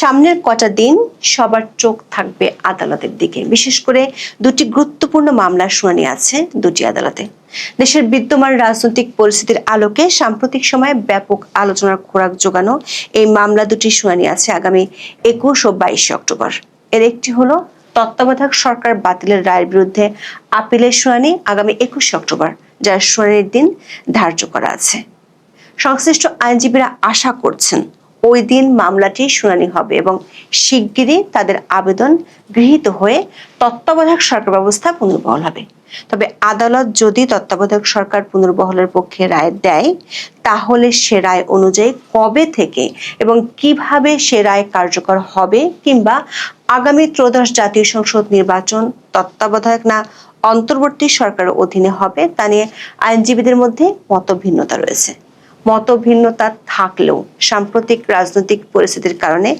সামনের কটা দিন সবার চোখ থাকবে আদালতের দিকে। বিশেষ করে দুটি গুরুত্বপূর্ণ মামলার শুনানি আছে দুটি আদালতে। দেশের বিদ্যমান রাজনৈতিক পরিস্থিতির আলোকে সাম্প্রতিক সময়ে ব্যাপক আলোচনার খোরাক যোগানো এই মামলা দুটি শুনানি আছে আগামী একুশ ও বাইশে অক্টোবর। এর একটি হলো, তত্ত্বাবধায়ক সরকার বাতিলের রায়ের বিরুদ্ধে আপিলের শুনানি আগামী একুশে অক্টোবর, যার শুনানির দিন ধার্য করা আছে। সংশ্লিষ্ট আইনজীবীরা আশা করছেন ওই দিন মামলাটি শুনানি হবে এবং শিগগিরই তাদের আবেদন গৃহীত হয়ে তত্ত্বাবধায়ক সরকার ব্যবস্থা পুনর্বহল হবে। তবে আদালত যদি তত্ত্বাবধায়ক সরকার পুনর্বহলের পক্ষে রায় দেয়, তাহলে সে রায় অনুযায়ী কবে থেকে এবং কীভাবে সে রায় কার্যকর হবে কিংবা আগামী ত্রয়োদশ জাতীয় সংসদ নির্বাচন তত্ত্বাবধায়ক না অন্তর্বর্তী সরকারের অধীনে হবে, তা নিয়ে আইনজীবীদের মধ্যে মতভিন্নতা রয়েছে। মতভিন্নতা থাকলেও সাম্প্রতিক রাজনৈতিক পরিস্থিতির কারণে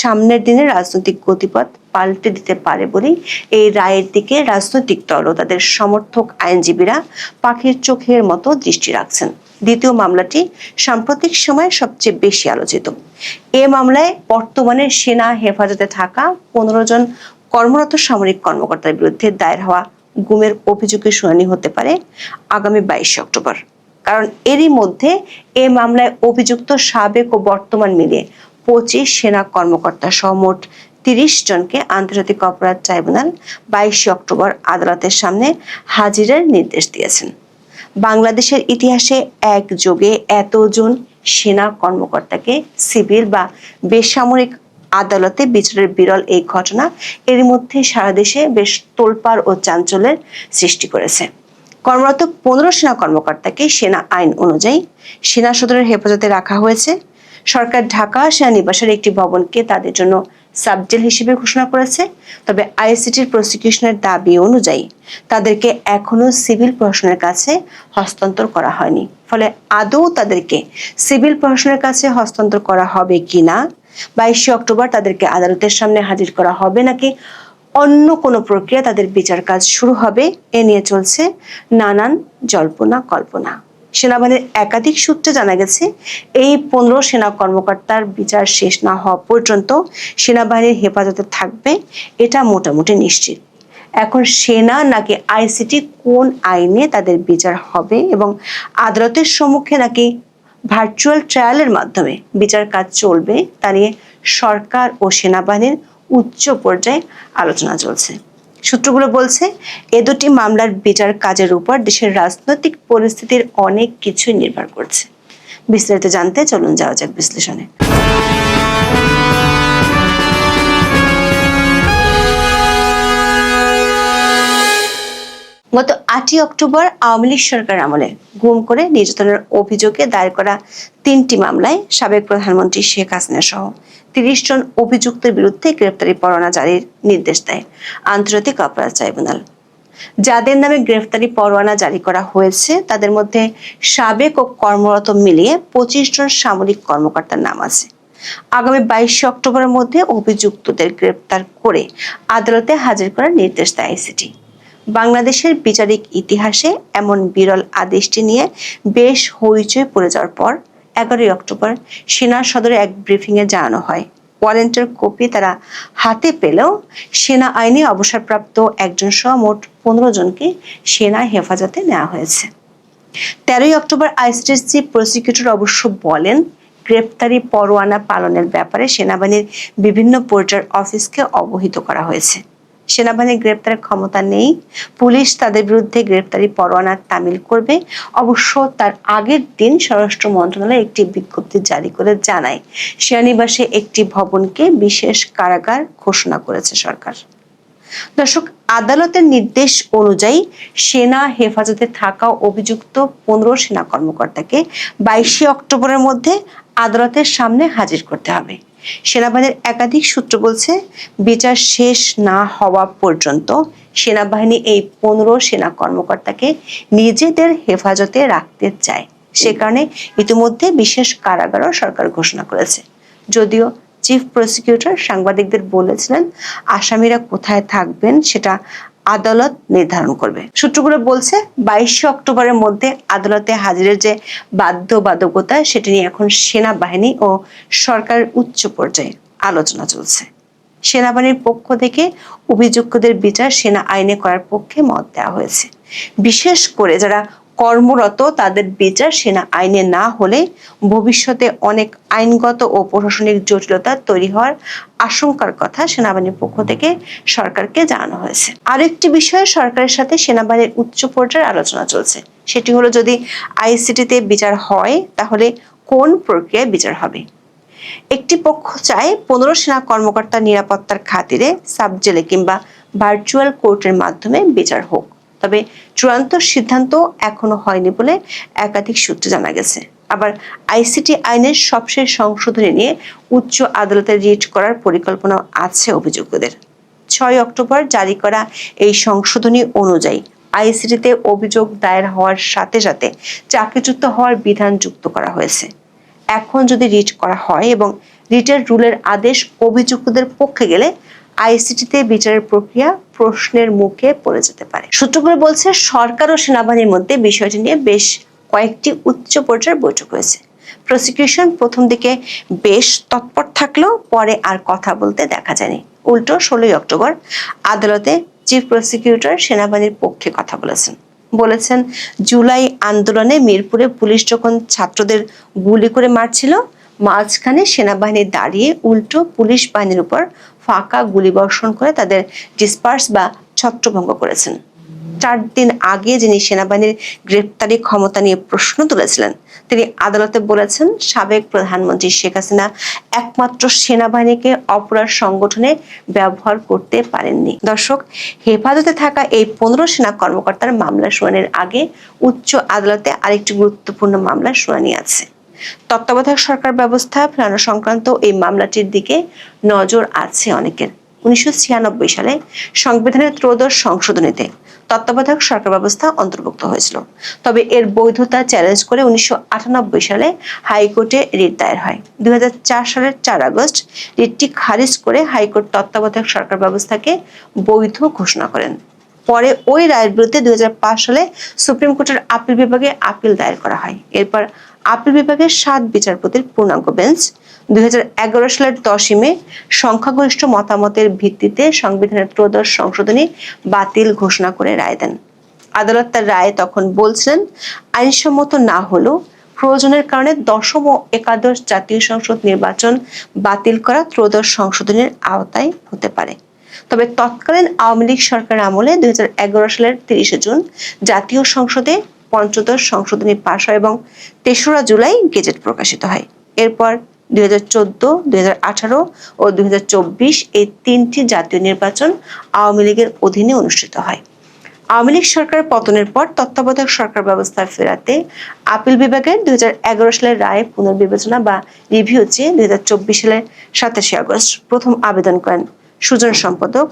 সামনের দিনে রাজনৈতিক গতিপথ পাল্টে দিতে পারে বলেই এই রায়ের দিকে রাজনৈতিক দল ও তাদের সমর্থক আইনজীবীরা পাখির চোখের মতো দৃষ্টি রাখছেন। দ্বিতীয় মামলাটি সাম্প্রতিক সময়ে সবচেয়ে বেশি আলোচিত। এ মামলায় বর্তমানে সেনা হেফাজতে থাকা পনেরো জন কর্মরত সামরিক কর্মকর্তার বিরুদ্ধে দায়ের হওয়া গুমের অভিযোগের শুনানি হতে পারে আগামী বাইশে অক্টোবর। কারণ এরই মধ্যে এ মামলায় অভিযুক্ত সাবেক ও বর্তমান মিলিয়ে পঁচিশ সেনা কর্মকর্তা সহ মোট তিরিশ জনকে আন্তর্জাতিক অপরাধ ট্রাইব্যুনাল বাইশে অক্টোবর আদালতের সামনে হাজিরের নির্দেশ দিয়েছেন। বাংলাদেশের ইতিহাসে একযোগে এতজন সেনা কর্মকর্তাকে সিভিল বা বেসামরিক আদালতে বিচারের বিরল এই ঘটনা এর মধ্যে সারা দেশে বেশ তোলপাড় ও চাঞ্চল্যের সৃষ্টি করেছে। কর্মরত পনেরো সেনা কর্মকর্তাকে সেনা আইন অনুযায়ী সেনা সদরের হেফাজতে রাখা হয়েছে। সরকার ঢাকা সেনানিবাসের একটি ভবনকে তাদের জন্য সাবজেল হিসেবে ঘোষণা করেছে। তবে আইসিটির প্রসিকিউশনের দাবি অনুযায়ী তাদেরকে এখনও সিভিল প্রশাসনের কাছে হস্তান্তর করা হয়নি। ফলে আদৌ তাদেরকে সিভিল প্রশাসনের কাছে হস্তান্তর করা হবে কিনা, বাইশে অক্টোবর তাদেরকে আদালতের সামনে হাজির করা হবে নাকি অন্য কোনো প্রক্রিয়া তাদের বিচার কাজ শুরু হবে, এ নিয়ে চলছে নানান জল্পনা কল্পনা। সেনাবাহিনীর একাধিক সূত্রে জানা গেছে, এই পনেরো সেনা কর্মকর্তার বিচার শেষ না হওয়া পর্যন্ত সেনাবাহিনীর হেফাজতে থাকবে, এটা মোটামুটি নিশ্চিত। এখন সেনা নাকি আইসিটি কোন আইনে তাদের বিচার হবে এবং আদালতের সম্মুখে নাকি ভার্চুয়াল ট্রায়ালের মাধ্যমে বিচার কাজ চলবে, তা নিয়ে সরকার ও সেনাবাহিনীর উচ্চ পর্যায়ে আলোচনা চলছে। সূত্রগুলো বলছে, এ দুটি মামলার বিচার কাজের উপর দেশের রাজনৈতিক পরিস্থিতির অনেক কিছুই নির্ভর করছে। বিস্তারিত জানতে চলুন যাওয়া যাক বিশ্লেষণে। গত আটই অক্টোবর আওয়ামী লীগ সরকার আমলে গুম করে নির্যাতনের অভিযোগে দায়ের করা তিনটি মামলায় সাবেক প্রধানমন্ত্রী শেখ হাসিনা সহ তিরিশ জন অভিযুক্তের বিরুদ্ধে গ্রেপ্তারি পরোয়ানা জারির নির্দেশ দেয় আন্তর্জাতিক অপরাধ ট্রাইব্যুনাল। যাদের নামে গ্রেফতারি পরোয়ানা জারি করা হয়েছে, তাদের মধ্যে সাবেক ও কর্মরত মিলিয়ে পঁচিশ জন সামরিক কর্মকর্তার নাম আছে। আগামী বাইশে অক্টোবরের মধ্যে অভিযুক্তদের গ্রেপ্তার করে আদালতে হাজির করার নির্দেশ দেয় আইসিটি। বাংলাদেশের বিচারিক ইতিহাসে এমন বিরল আদেশটি নিয়ে বেশ হইচই পড়ে যাওয়ার পর এগারোই অক্টোবর সেনা সদরে এক ব্রিফিংয়ে জানানো হয়। ওয়ারেন্টের কপি তারা হাতে পেলেও সেনা আইনে অবসরপ্রাপ্ত একজন সহ মোট পনেরো জনকে সেনা হেফাজতে নেওয়া হয়েছে। তেরোই অক্টোবর চিফ প্রসিকিউটর অবশ্য বলেন, গ্রেপ্তারি পরোয়ানা পালনের ব্যাপারে সেনাবাহিনীর বিভিন্ন পর্যায়ের অফিসকে অবহিত করা হয়েছে। সেনাবাহিনীর গ্রেপ্তারের ক্ষমতা নেই। পুলিশ তাদের বিরুদ্ধে গ্রেপ্তারি পরোয়ানা তামিল করবে। অবশ্য তার আগের দিন স্বরাষ্ট্র মন্ত্রণালয় একটি বিজ্ঞপ্তি জারি করে জানায়, সেনানিবাসে একটি ভবনকে বিশেষ কারাগার ঘোষণা করেছে সরকার। দর্শক, আদালতের নির্দেশ অনুযায়ী সেনা হেফাজতে থাকা অভিযুক্ত পনেরো সেনা কর্মকর্তাকে বাইশে অক্টোবরের মধ্যে আদালতের সামনে হাজির করতে হবে। সেনাবাহিনীর একাধিক সূত্র বলছে, বিচার শেষ না হওয়া পর্যন্ত সেনাবাহিনী এই পনেরো সেনা কর্মকর্তাকে নিজেদের হেফাজতে রাখতে চায়। সে কারণে ইতিমধ্যে বিশেষ কারাগারও সরকার ঘোষণা করেছে। যদিও চিফ প্রসিকিউটর সাংবাদিকদের বলেছিলেন, আসামিরা কোথায় থাকবেন সেটা আদালত নির্ধারণ করবে। সূত্রগুলো বলছে, বাইশে অক্টোবরের মধ্যে আদালতে হাজিরের যে বাধ্যবাধকতা, সেটি নিয়ে এখন সেনাবাহিনী ও সরকার উচ্চ পর্যায়ে আলোচনা চলছে। সেনাবাহিনীর পক্ষ থেকে অভিযুক্তদের বিচার সেনা আইনে করার পক্ষে মত দেওয়া হয়েছে। বিশেষ করে যারা কর্মরত তাদের বিচার সেনা আইনে না হলে ভবিষ্যতে অনেক আইনগত ও প্রশাসনিক জটিলতা তৈরি হওয়ার আশঙ্কার কথা সেনাবাহিনীর পক্ষ থেকে সরকারকে জানানো হয়েছে। আরেকটি বিষয়ে সরকারের সাথে সেনাবাহিনীর উচ্চ পর্যায়ের আলোচনা চলছে। সেটি হলো যদি আইসিটিতে বিচার হয়, তাহলে কোন প্রক্রিয়ায় বিচার হবে? একটি পক্ষ চায় পনেরো সেনা কর্মকর্তার নিরাপত্তার খাতিরে সাবজেলে কিংবা ভার্চুয়াল কোর্টের মাধ্যমে বিচার হোক। তবে চূড়ান্ত সিদ্ধান্ত এখনও হয়নি বলে একাধিক সূত্রে জানা গেছে। আবার আইসিটি আইনের সবশেষ সংশোধনী নিয়ে উচ্চ আদালতে রিট করার পরিকল্পনা আছে অভিযুক্তদের ছয় অক্টোবর জারি করা এই সংশোধনী অনুযায়ী আইসিটিতে অভিযোগ দায়ের হওয়ার সাথে সাথে চাকরিচ্যুত হওয়ার বিধান যুক্ত করা হয়েছে। এখন যদি রিট করা হয় এবং রিটের রুলের আদেশ অভিযুক্তদের পক্ষে গেলে আইসিটিতে বিচারের প্রক্রিয়া প্রশ্নের মুখে পড়ে যেতে পারে। সূত্রগুলো বলছে, সরকার ও সেনাবাহিনীর মধ্যে বিষয়টি নিয়ে বেশ কয়েকটি উচ্চ পর্যায়ের বৈঠক হয়েছে। প্রসিকিউশন প্রথম দিকে বেশ তৎপর থাকলেও পরে আর কথা বলতে দেখা যায়নি। উল্টো, ষোলোই অক্টোবর আদালতে চিফ প্রসিকিউটর সেনাবাহিনীর পক্ষে কথা বলেছেন। বলেছেন, জুলাই আন্দোলনে মিরপুরে পুলিশ যখন ছাত্রদের গুলি করে মারছিল, মাঝখানে সেনাবাহিনী দাঁড়িয়ে উল্টো পুলিশ বাহিনীর উপর ফাঁকা গুলি বর্ষণ করে তাদের ডিসপার্স বা ছত্রভঙ্গ করেছেন। চার দিন আগে যিনি সেনাবাহিনীর গ্রেপ্তারি ক্ষমতা নিয়ে প্রশ্ন তুলেছিলেন, তিনি আদালতে বলেছেন, সাবেক প্রধানমন্ত্রী শেখ হাসিনা একমাত্র সেনাবাহিনীকে অপরাধ সংগঠনে ব্যবহার করতে পারেননি। দর্শক, হেফাজতে থাকা এই পনেরো সেনা কর্মকর্তার মামলা শুনানির আগে উচ্চ আদালতে আরেকটি গুরুত্বপূর্ণ মামলা শুনানি আছে। তত্ত্বাবধায়ক সরকার ব্যবস্থা ফেরানো সংক্রান্ত এই মামলাটির দিকে নজর আছে অনেকের। উনিশশো সালে সংবিধানের ত্রয়োদশ সংশোধনীতে তত্ত্বাবধায়ক সরকার ব্যবস্থা অন্তর্ভুক্ত হয়েছিল। তবে এর বৈধতা চ্যালেঞ্জ করে উনিশশো সালে হাইকোর্টে রিট দায়ের হয়। দুই হাজার চার সালের চার আগস্ট রিটটি খারিজ করে হাইকোর্ট তত্ত্বাবধায়ক সরকার ব্যবস্থাকে বৈধ ঘোষণা করেন। পরে ওই রায়ের বিরুদ্ধে দুই হাজার পাঁচ সালে সুপ্রিম কোর্টের আপিল বিভাগে আপিল দায়ের করা হয়। এরপর আপিল বিভাগের সাত বিচারপতির পূর্ণাঙ্গ বেঞ্চ। দুই সালের দশই মে সংখ্যাগরিষ্ঠ মতামতের ভিত্তিতে সংবিধানের ত্রয়োদশ সংশোধনী বাতিল ঘোষণা করে রায় দেন। আদালত তার রায় তখন বলছিলেন, আইনসম্মত না হলেও প্রয়োজনের কারণে দশম ও একাদশ জাতীয় সংসদ নির্বাচন বাতিল করা ত্রয়োদশ সংশোধনের আওতায় হতে পারে। তবে তৎকালীন আওয়ামী লীগ সরকার আমলে দুই হাজার এগারো সালের তিরিশে জুন জাতীয় সংসদে পঞ্চদশ সংশোধনী পাশ হয় এবং তেসরা জুলাই গেজেট প্রকাশিত হয়। এরপর দুই হাজার চোদ্দ, দুই হাজার ও দুই হাজার চব্বিশ এই তিনটি জাতীয় নির্বাচন আওয়ামী লীগের অধীনে অনুষ্ঠিত হয়। আওয়ামী লীগ সরকার পতনের পর তত্ত্বাবধায়ক সরকার ব্যবস্থা ফেরাতে আপিল বিভাগের দুই হাজার এগারো সালের রায় পুনর্বিবেচনা বা রিভিউ চেয়ে দুই হাজার চব্বিশ সালের সাতাশে আগস্ট প্রথম আবেদন করেন। সুজন সম্পাদক,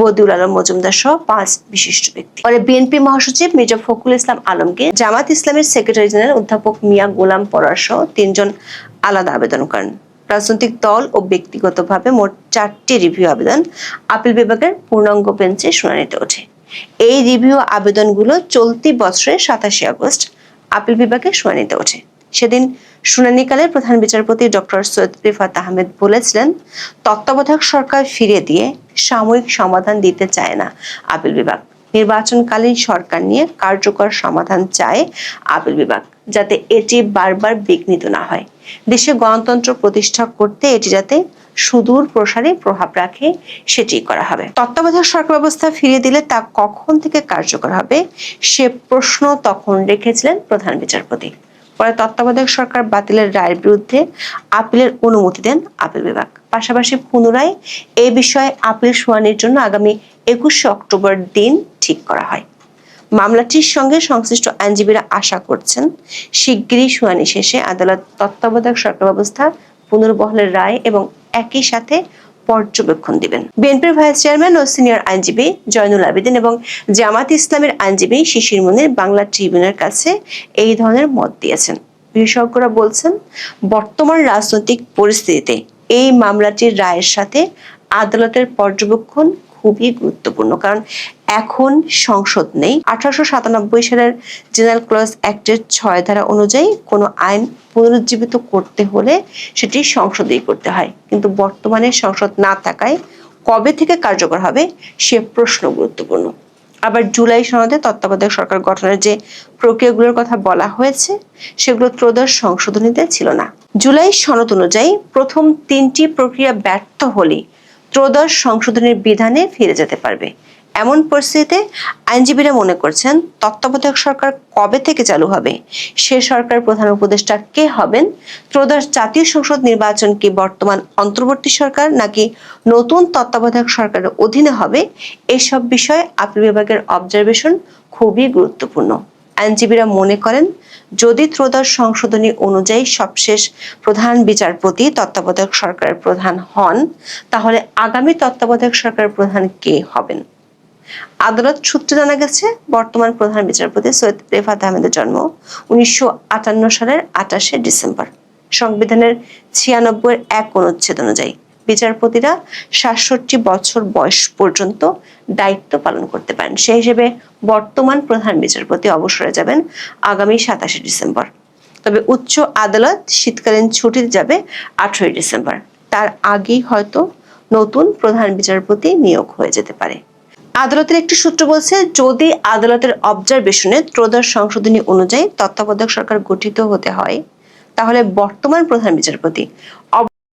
বদিউল আলম মজুমদার সহ পাঁচ বিশিষ্ট ব্যক্তি। পরে বিএনপি মহাসচিব মির্জা ফখরুল ইসলাম আলমকে জামাত ইসলামের সেক্রেটারি জেনারেল অধ্যাপক মিয়া গোলাম পরার সহ তিনজন আলাদা আবেদন করেন। রাজনৈতিক দল ও ব্যক্তিগতভাবে মোট চারটি রিভিউ আবেদন আপিল বিভাগের পূর্ণাঙ্গ বেঞ্চে শুনানিতে ওঠে। এই রিভিউ আবেদনগুলো চলতি বছরের সাতাশে আগস্ট আপিল বিভাগে শুনানিতে ওঠে। সেদিন শুনানিকালে প্রধান বিচারপতি ডক্টর সৈয়দ রিফাত আহমেদ বলেছিলেন, তত্ত্বাবধায়ক সরকার ফিরিয়ে দিয়ে সাময়িক সমাধান দিতে চায় না আপিল বিভাগ। নির্বাচনকালীন সরকার নিয়ে কার্যকর সমাধান চায় আপিল বিভাগ, যাতে এটি বারবার বিঘ্নিত না হয়। দেশে গণতন্ত্র প্রতিষ্ঠা করতে এটি যাতে সুদূর প্রসারে প্রভাব রাখে, সেটি করা হবে। তত্ত্বাবধায়ক সরকার ব্যবস্থা ফিরিয়ে দিলে তা কখন থেকে কার্যকর হবে, সে প্রশ্ন তখন রেখেছিলেন প্রধান বিচারপতি। পরে তত্ত্বাবধায়ক সরকার বাতিলের রায়ের বিরুদ্ধে আপিলের অনুমতি দেন আপিল বিভাগ। পাশাপাশি পুনরায় এই বিষয়ে আপিল শুনানির জন্য আগামী একুশে অক্টোবর দিন ঠিক করা হয়। মামলাটির সঙ্গে সংশ্লিষ্ট আইনজীবীরা আশা করছেন, শিগগিরই শুনানি শেষে আদালত তত্ত্বাবধায়ক সরকার ব্যবস্থা, পুনর্বহলের রায় এবং একই সাথে পর্যবেক্ষণ দিবেন। বিএনপির ভাইস চেয়ারম্যান ও সিনিয়র আইনজীবী জয়নুল আবেদিন এবং জামাত ইসলামের আইনজীবী শিশির মুনির বাংলা ট্রিবিউনের কাছে এই ধরনের মত দিয়েছেন। বিশেষজ্ঞরা বলছেন, বর্তমান রাজনৈতিক পরিস্থিতিতে এই মামলাটির রায়ের সাথে আদালতের পর্যবেক্ষণ খুবই গুরুত্বপূর্ণ। কারণ এখন সংসদ নেই। আঠারোশো সাতানব্বই সালের জেনারেল ক্লজ অ্যাক্টের ছয় ধারা অনুযায়ী কোনো আইন পুনরুজ্জীবিত করতে হলে সেটি সংসদেই করতে হয়। কিন্তু বর্তমানে সংসদ না থাকায় কবে থেকে কার্যকর হবে সে প্রশ্ন গুরুত্বপূর্ণ। আবার জুলাই সনদে তত্ত্বাবধায়ক সরকার গঠনের যে প্রক্রিয়াগুলোর কথা বলা হয়েছে, সেগুলো ত্রয়োদশ সংশোধনীতে ছিল না। জুলাই সনদ অনুযায়ী প্রথম তিনটি প্রক্রিয়া ব্যর্থ হলে ত্রয়োদশ সংশোধনের বিধানে ফিরে যেতে পারবে। এমন পরিস্থিতিতে আইনজীবীরা মনে করছেন, তত্ত্বাবধায়ক সরকার কবে থেকে চালু হবে? সে সরকার প্রধান উপদেষ্টা কে হবেন? ত্রয়োদশ জাতীয় সংসদ নির্বাচন কি বর্তমান অন্তর্বর্তী সরকার নাকি নতুন তত্ত্বাবধায়ক সরকারের অধীনে হবে? এসব বিষয়ে আপিল বিভাগের অবজারভেশন খুবই গুরুত্বপূর্ণ। আইনজীবীরা মনে করেন, যদি ত্রয়োদশ সংশোধনী অনুযায়ী সবশেষ প্রধান বিচারপতি তত্ত্বাবধায়ক সরকারের প্রধান হন, তাহলে আগামী তত্ত্বাবধায়ক সরকারের প্রধান কে হবেন? আদালত সূত্রে জানা গেছে, বর্তমান প্রধান বিচারপতি সৈয়দ রেফাত আহমেদের জন্ম উনিশশো আটান্ন সালের আঠাশে ডিসেম্বর। সংবিধানের ছিয়ানব্বই এক অনুচ্ছেদ অনুযায়ী বিচারপতিরা সাতষট্টি বছর বয়স পর্যন্ত দায়িত্ব পালন করতে পারেন। সেই হিসেবে বর্তমান প্রধান বিচারপতি অবসরে যাবেন আগামী সাতাশে ডিসেম্বর। তবে উচ্চ আদালত শীতকালীন ছুটিতে যাবে আঠারোই ডিসেম্বর। তার আগেই হয়তো নতুন প্রধান বিচারপতি নিয়োগ হয়ে যেতে পারে। আদালতের একটি সূত্র বলছে, যদি আদালতের অবজারভেশনে ত্রোদশ সংশোধনী অনুযায়ী তত্ত্বাবধায়ক সরকার গঠিত হতে হয়, তাহলে বর্তমান প্রধান বিচারপতি